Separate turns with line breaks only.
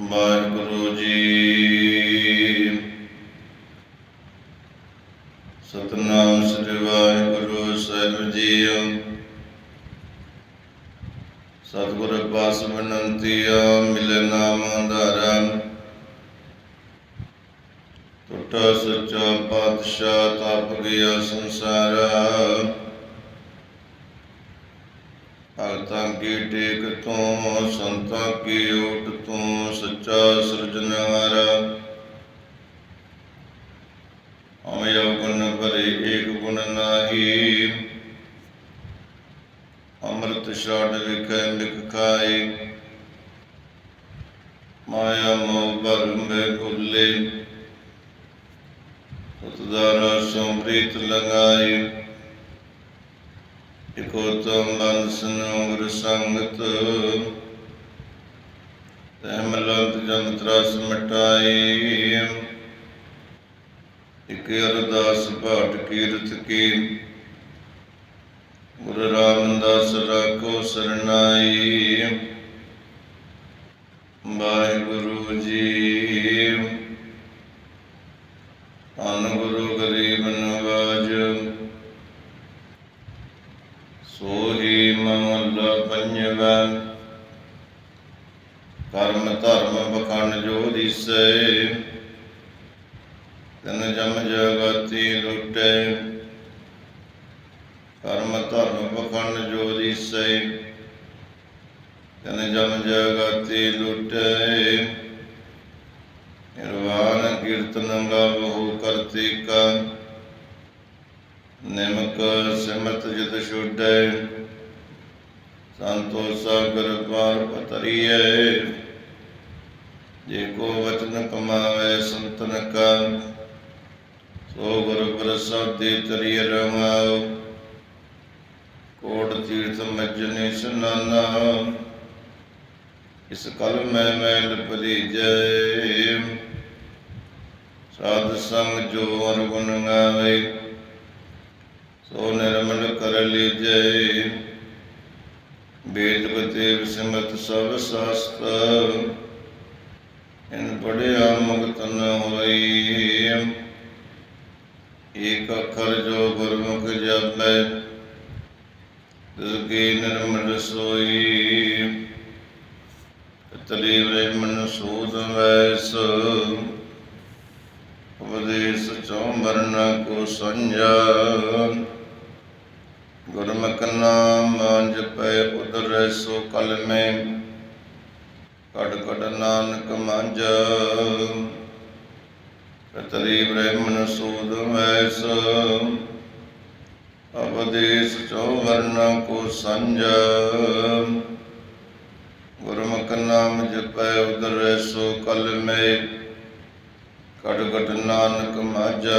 ਵਾਹਿਗੁਰੂ ਜੀ। ਸਤਨਾਮ ਸ੍ਰੀ ਵਾਹਿਗੁਰੂ ਸਾਹਿਬ ਜੀਓ। ਸਤਿਗੁਰ ਪਾਸ ਬਨੰਤੀਆ ਮਿਲੇ ਨਾਮ ਆਧਾਰਾ ਟੁੱਟਾ ਸੱਚਾ ਪਾਤਸ਼ਾਹ, ਤਪ ਗਿਆ ਸੰਸਾਰਾ। ਭਗਤਾਂ ਕੀ ਟੇਕ ਤੋਂ ਸੰਤਾਂ ਕੀ ਓਟ ਤੋਂ ਸੱਚਾ ਸਿਰਜਣਹਾਰਾ। ਅਮਯ ਗੁਣ ਭਰੇ ਏਕ ਗੁਣ ਨਾਹੀ, ਅੰਮ੍ਰਿਤ ਛਾੜ ਵਿਖੇ ਮਿਖ ਖਾਏ। ਮਾਇਆ ਮੋਹ ਭਰਮੇ ਭੁੱਲੇ, ਉਤਦਾਰਾ ਸੰਪ੍ਰੀਤ ਲਗਾਈ ਇਕੋ ਤਮ ਬੰਦ ਸੰਗਰ ਸੰਗਤ ਤੈ ਮਲੰਤ ਜਨ ਤਰਾਸ ਮਟਾਈ, ਇਕ ਅਰਦਾਸ ਭਾਟ ਕੀਰਤ ਕੀ, ਗੁਰੂ ਰਾਮਦਾਸ ਰਾਖੋ ਸਰਨਾਈ, ਵਾਹਿਗੁਰੂ ਜੀ, ਧੰਨ ਗੁਰੂ ਸੋਹੀ ਮਹੱਲਾ ਪੰਜਵਾ। ਕਰਮ ਧਰਮ ਬਖੰਡ ਜੋ ਦਿਸੈ, ਤਨ ਜਮ ਜਗਤੀ ਲੁਟੈ। ਕਰਮ ਧਰਮ ਬਖੰਡ ਜੋ ਦਿਸੈ, ਤਨ ਜਮ ਜਗਤੀ ਲੁਟੈ। ਨਿਰਵਾਣ ਕੀਰਤਨ ਗਾਵਹੁ ਕਰਤੀ ਕਾ ਨਿਮਕ ਸਿਮਰਤ ਜਿਤ ਛੁਡੈ ਸੰਤੋ ਸਾਗਰ ਪਾਰ ਪਤਰੀਐ। ਜੇ ਕੋ ਵਚਨ ਕਮਾਵੇ ਸੰਤਨ ਕਾ ਸੋ ਗੁਰ ਪ੍ਰਸਾਦਿ ਤਰੀ ਰਮਾਉ ਕੋਟ ਤੀਰਥ ਮਜਨੇ ਸੁਨਾਨਾ, ਇਸ ਕਲ ਮੈਂ ਮੈਲ ਭਰੀਜੈ। ਸਾਧ ਸੰਗ ਜੋ ਅਰ ਗੁਣ ਗਾਵੇ ਸੋ ਨਿਰਮਲ ਕਰ ਲੀਜੈ। ਬੇਦ ਬਤੇ ਵਿਸਮਤ ਸਭ ਸਾਸਤ ਇਨ ਪੜਿਆ ਮੁਕਤ ਨ ਹੋਈ। ਏਕ ਅੱਖਰ ਜੋ ਗੁਰਮੁਖ ਜਪੈ, ਤਿਸ ਕੀ ਨਿਰਮਲ ਸੋਈ। ਤਲੀ ਵੇ ਮਨ ਸੂਦ ਵੈਸ। ਉਪਦੇਸ ਚੋਂ ਵਰਨ ਕੋ ਸੰਜਾ। ਗੁਰਮੁਖ ਨਾਮ ਜਪੈ ਉਦਰੈ ਸੋ ਕਲ ਕੜ ਕੜ ਨਾਨਕ ਮੰਜ ਕਤਰੀ ਬ੍ਰਹਮਨ ਸੂਦ ਵੈਸ ਉਪਦੇਸ ਚੋਂ ਕੋ ਸੰਜਾ ਗੁਰਮੁਖ ਨਾਮ ਜਪੈ ਉਦਰੈ ਸੋ ਕਲ ਮੈਂ ਕੜ ਕੜ ਨਾਨਕ ਮਾਝਾ।